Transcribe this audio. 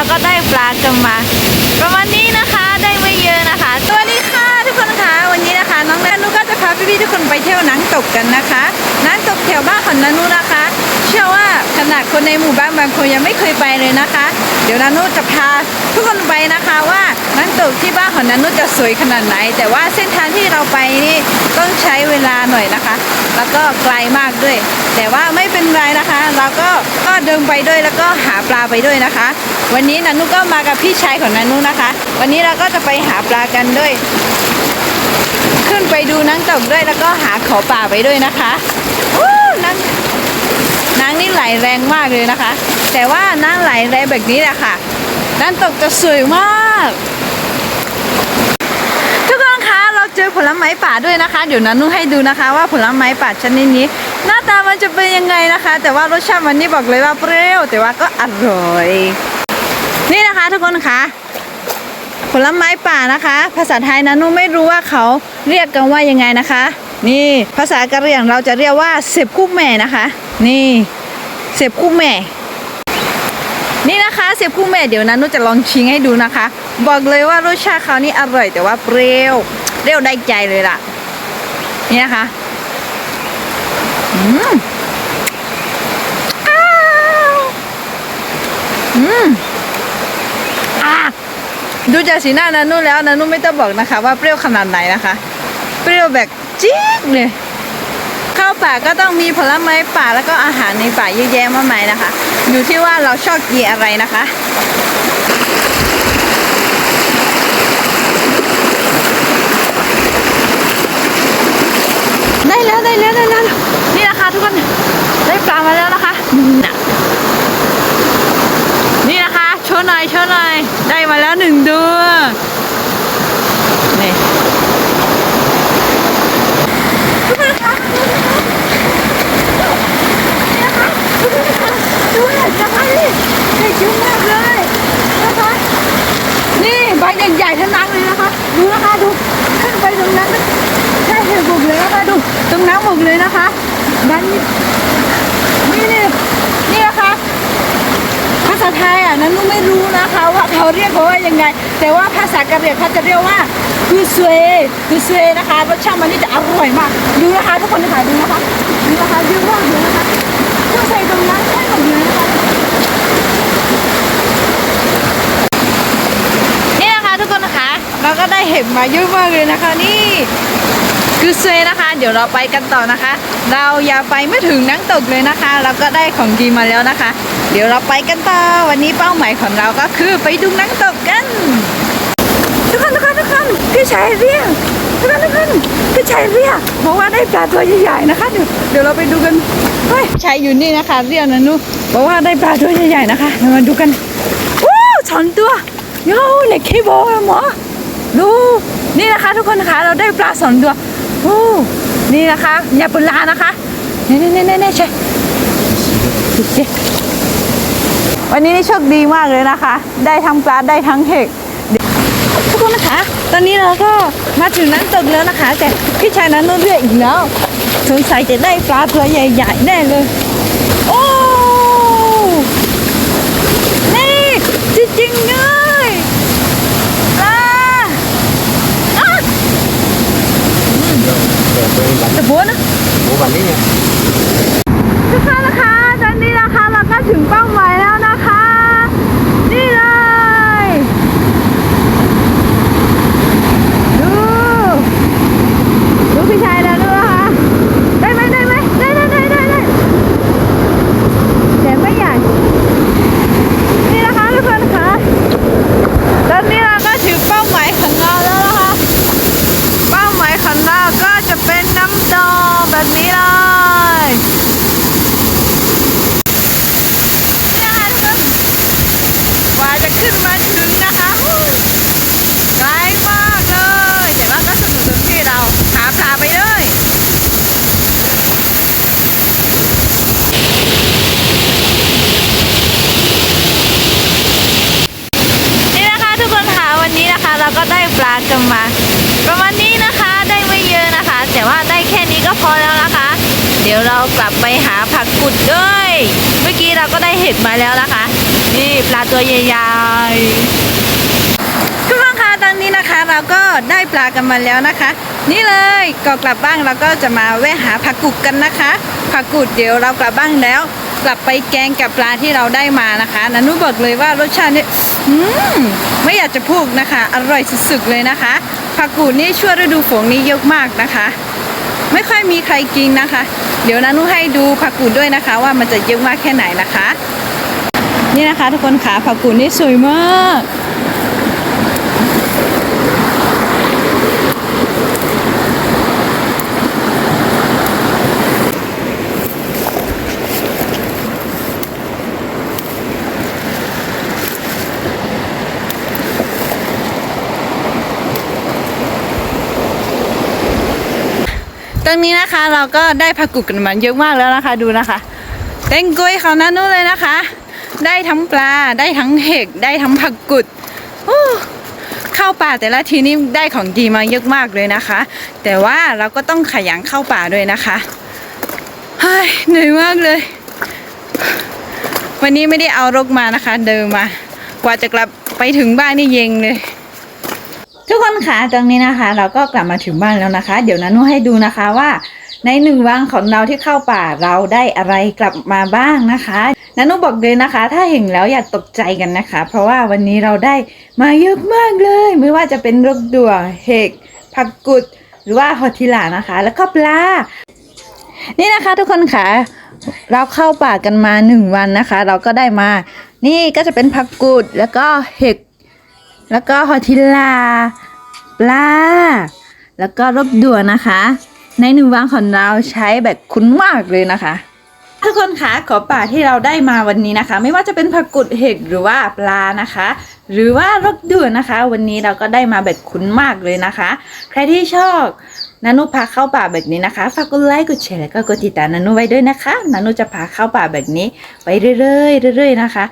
เราก็ได้ปลากันมา ประมาณนี้นะคะได้ไม่เยอะนะคะ สวัสดีค่ะทุกคนคะวันนี้นะคะ น้องนานุก็จะพาพี่ๆทุกคนไปเที่ยวน้ำตกกันนะคะน้ำตกแถวบ้านของนานุนะคะ เชื่อว่าขนาดคนในหมู่บ้านบางคนยังไม่เคยไปเลยนะคะ เดี๋ยวนานุจะพาทุกคนไปนะคะว่าน้ำตกที่บ้านของนานุจะสวยขนาดไหน แต่ว่าเส้นทางที่เราไปนี่ นะคะ แล้วก็ไกลมากด้วย แต่ว่าไม่เป็นไรนะคะ เราก็ก็เดินไปด้วยแล้วก็หาปลาไปด้วยนะคะ วันนี้นานุก็มากับพี่ชายของนานุนะคะ วันนี้เราก็จะไปหาปลากันด้วย ขึ้นไปดูน้ำตกด้วยแล้วก็หาขอป่าไปด้วยนะคะน้ำน้ำนี่ไหลแรงมากเลยนะคะ แต่ว่าน้ำไหลแรงแบบนี้แหละค่ะน้ำตกจะสวยมากคนคะเราเจอผล ไม้ป่าด้วยนะคะ เดี๋ยวนันนุ่ให้ดูนะคะ ว่าผลไม้ป่าชนิดนี้ หน้าตามันจะเป็นยังไงนะคะ แต่ว่ารสชาติมันนี่บอกเลยว่าเปรี้ยวแต่ว่าก็อร่อย นี่นะคะทุกคนคะผลไม้ป่านะคะ ภาษาไทยนันนุ่ไม่รู้ว่าเขาเรียกกันว่ายังไงนะคะ นี่ภาษากะเหรี่ยงเราจะเรียกว่าเสพคู่แม่นะคะ นี่เสพคู่แม่นี่นะคะเสียบคู่แม่เดี๋ยวนะนุชจะลองชิงให้ดูนะคะ บอกเลยว่ารสชาติเขานี่อร่อยแต่ว่าเปรี้ยว เรี้ยวได้ใจเลยล่ะ นี่นะคะอืมอ้าวอืมอะดูจากสีหน้านานุแล้วนานุไม่ต้องบอกนะคะ ว่าเปรี้ยวขนาดไหนนะคะ เปรี้ยวแบบจี๊ดเลยเข้าป่าก็ต้องมีผลไม้ป่าแล้วก็อาหารในป่าเยอะแยะมากมายนะคะ อยู่ที่ว่าเราชอบกินอะไรนะคะ ได้แล้วได้แล้วได้แล้วนี่นะคะทุกคนได้ปลามาแล้วนะคะนี่นะคะโชว์หน่อยโชว์หน่อยได้มาแล้วหนึ่งดูวนี่ทุกคนคะ ดูเห็ดนะคะนี่เห็ดเยอะมากเลยนะคะ นี่ใบใหญ่ๆทั้งนั้นเลยนะคะ ดูนะคะดูขึ้นไปตรงนั้นใช่เห็ดบุกเลยนะคะดูตร งน้ำบุกเลยนะคะด้นนี่นี่นี่นะคะภาษาไทยอะนั้นไม่รู้นะคะว่าเขาเรียกเขาว่ายังไง แต่ว่าภาษากะเหรี่ยงเขาจะเรียกว่าคือเซคือเซนะคะรสชาติมันนี่จะอร่อยมากดูนะคะทุกคนนะคะดูนะคะดูนะคะเยอะมากเลยนะคะเครื่องใส่ตรงนั้นใช่หมดเลยนะคะนี่นะคะทุกคนนะคะ เราก็ได้เห็นมาเยอะมากเลยนะคะนี่ คือเซนะคะ เดี๋ยวเราไปกันต่อนะคะ เราอย่าไปไม่ถึงน้ำตกเลยนะคะ เราก็ได้ของกินมาแล้วนะคะ เดี๋ยวเราไปกันต่อวันนี้เป้าหมายของเราก็คือไปดูน้ำตกกัน ทุกคนทุกคนทุกคนพี่ชายเรียกทุกคนทุกคนพี่ชายเรียกบอกว่าได้ปลาตัวใหญ่ๆนะคะ เดี๋ยวเดี๋ยวเราไปดูกันเฮ้ยชายอยู่นี่นะคะ เรียกนะนุบอกว่าได้ปลาตัวใหญ่ๆนะคะเรามาดูกันโอ้สองตัวโย่เล็กเคโบอะหมอดูนี่นะคะ ทุกคนนะคะเราได้ปลาสองตัว นี่นะคะย่าปลานะคะนี่นี่นี่นี่ใช่วันนี้นี่โชคดีมากเลยนะคะ ได้ทั้งปลาได้ทั้งเห็กทุกคนนะคะ ตอนนี้เราก็มาถึงน้ำตกแล้วนะคะ แต่พี่ชายนั้นนู่นเรียอีกแล้วสงสัยจะได้ปลาตัวใหญ่ๆแน่เลย โอ้ นี่จริงๆเลยปลาอะจะบัวนะ Ủa bà biết nha ทุกท่านนะคะตอนนี้นะคะเราก็ถึงเป้าหมายแล้วนะคะ นี่เลย ดู ดูพี่ชายแล้วด้วยนะคะ ได้ไหมได้ไหมได้ได้ได้ได้ได้แต่ไม่ใหญ่ นี่นะคะทุกคนคะตอนนี้เราก็ถึงเป้าหมายของเราแล้วนะคะ เป้าหมายของเราก็จะเป็นน้ำตกแบบนี้เลย นี่นะคะทุกคนกว่าจะ ขึ้นมาถึงนะคะ ไกลมากเลย แต่ว่าก็สนุกตรงที่เราหาปลาไปเลยนี่นะคะทุกคนค่ะวันนี้นะคะ เราก็ได้ปลากันมา ประมาณนี้นะคะได้ไม่เยอะนะคะ แต่ว่าได้แค่นี้ก็พอแล้วนะคะ เดี๋ยวเรากลับไปหาผักกุดด้วย เมื่อกี้เราก็ได้เห็ดมาแล้วนะคะ นี่ปลาตัวใหญ่ๆทุกคนคะตอนนี้นะคะ เราก็ได้ปลากันมาแล้วนะคะ นี่เลยก่อนกลับบ้านเราก็จะมาแวะหาผักกุดกันนะคะผักกุดเดี๋ยวเรากลับบ้านแล้ว กลับไปแกงกับปลาที่เราได้มานะคะนันุบอกเลยว่ารสชาตินี่มไม่อยากจะพูดนะคะ อร่อยสุดๆเลยนะคะผักกุดนี่ช่วงฤดูฝนนี่เยอะมากนะคะ ไม่ค่อยมีใครกินนะคะ เดี๋ยวนานุให้ดูผักกูดด้วยนะคะ ว่ามันจะเยอะมากแค่ไหนนะคะ นี่นะคะทุกคนขาผักกูดนี่สวยมาก ตรงนี้นะคะเราก็ได้ผักกุดกันมาเยอะมากแล้วนะคะดูนะคะ เต็งกุยเขาหน้านุเลยนะคะ ได้ทั้งปลาได้ทั้งเห็ดได้ทั้งผักกุดเข้าป่าแต่ละทีนี่ได้ของดีมาเยอะมากเลยนะคะ แต่ว่าเราก็ต้องขยันเข้าป่าด้วยนะคะเฮ้ยเหนื่อยมากเลย วันนี้ไม่ได้เอารกมานะคะ เดินมา กว่าจะกลับไปถึงบ้านนี่เย็นเลยทุกคนคะตรงนี้นะคะ เราก็กลับมาถึงบ้านแล้วนะคะ เดี๋ยวนานุให้ดูนะคะว่า ในหนึ่งวันของเราที่เข้าป่าเราได้อะไรกลับมาบ้างนะคะ นานุบอกเลยนะคะ ถ้าเห็นแล้วอย่าตกใจกันนะคะ เพราะว่าวันนี้เราได้มาเยอะมากเลย ไม่ว่าจะเป็นรกดัวเห็กผักกุด หรือว่าฮอทิลานะคะ แล้วก็ปลา นี่นะคะทุกคนค่ะ เราเข้าป่ากันมาหนึ่งวันนะคะ เราก็ได้มา นี่ก็จะเป็นผักกุด แล้วก็เห็ดแล้วก็ฮอทิลลา ปลา แล้วก็รบดัวนะคะ ในหนึ่งวันของเราใช้แบบคุ้นมากเลยนะคะ ทุกคนคะขอป่าที่เราได้มาวันนี้นะคะ ไม่ว่าจะเป็นผักกุดเห็ดหรือว่าปลานะคะ หรือว่ารกดัวนะคะ วันนี้เราก็ได้มาแบบคุ้นมากเลยนะคะ ใครที่ชอบนานุพาเข้าป่าแบบนี้นะคะฝากกดไลค์กดแชร์แล้วก็กดติดตามนานุไว้ด้วยนะคะนานุจะพาเข้าป่าแบบนี้ไปเรื่อยๆเรื่อยๆนะคะ